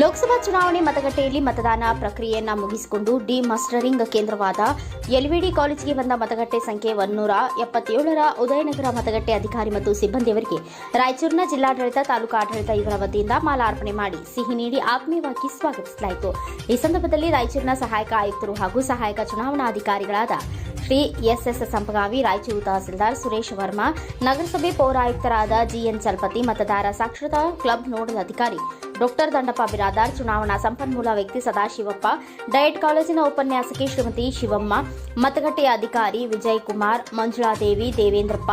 ಲೋಕಸಭಾ ಚುನಾವಣೆ ಮತಗಟ್ಟೆಯಲ್ಲಿ ಮತದಾನ ಪ್ರಕ್ರಿಯೆಯನ್ನ ಮುಗಿಸಿಕೊಂಡು ಡಿ ಮಸ್ಟರಿಂಗ್ ಕೇಂದ್ರವಾದ ಎಲ್ವಿಡಿ ಕಾಲೇಜಿಗೆ ಬಂದ ಮತಗಟ್ಟೆ ಸಂಖ್ಯೆ ಒನ್ನೂರ ಎಪ್ಪತ್ತೇಳರ ಉದಯನಗರ ಮತಗಟ್ಟೆ ಅಧಿಕಾರಿ ಮತ್ತು ಸಿಬ್ಬಂದಿಯವರಿಗೆ ರಾಯಚೂರಿನ ಜಿಲ್ಲಾಡಳಿತ, ತಾಲೂಕು ಆಡಳಿತ ಇವರ ವತಿಯಿಂದ ಮಾಲಾರ್ಪಣೆ ಮಾಡಿ ಸಿಹಿ ನೀಡಿ ಆತ್ಮೀಯವಾಗಿ ಸ್ವಾಗತಿಸಲಾಯಿತು. ಈ ಸಂದರ್ಭದಲ್ಲಿ ರಾಯಚೂರಿನ ಸಹಾಯಕ ಆಯುಕ್ತರು ಹಾಗೂ ಸಹಾಯಕ ಚುನಾವಣಾಧಿಕಾರಿಗಳಾದ ಶ್ರೀ ಎಸ್ಎಸ್ ಸಂಪಗಾವಿ ರಾಯಚೂರು ತಹಸೀಲ್ದಾರ್ ಸುರೇಶ್ ವರ್ಮಾ, ನಗರಸಭೆ ಪೌರಾಯುಕ್ತರಾದ ಜಿಎನ್ ಚಲ್ಪತಿ, ಮತದಾರ ಸಾಕ್ಷರತಾ ಕ್ಲಬ್ ನೋಡಲ್ ಅಧಿಕಾರಿ ಡಾಕ್ಟರ್ ದಂಡಪ್ಪ ಬಿರಾದಾರ್, ಚುನಾವಣಾ ಸಂಪನ್ಮೂಲ ವ್ಯಕ್ತಿ ಸದಾಶಿವಪ್ಪ, ಡಯಟ್ ಕಾಲೇಜಿನ ಉಪನ್ಯಾಸಕಿ ಶ್ರೀಮತಿ ಶಿವಮ್ಮ, ಮತಗಟ್ಟೆಯ ಅಧಿಕಾರಿ ವಿಜಯ್ ಕುಮಾರ್ ಮಂಜುಳಾದೇವಿ, ದೇವೇಂದ್ರಪ್ಪ,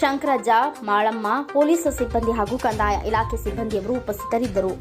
ಶಂಕರಜ್ಜ, ಮಾಳಮ್ಮ, ಪೊಲೀಸ್ ಸಿಬ್ಬಂದಿ ಹಾಗೂ ಕಂದಾಯ ಇಲಾಖೆ ಸಿಬ್ಬಂದಿಯವರು ಉಪಸ್ಥಿತರಿದ್ದರು.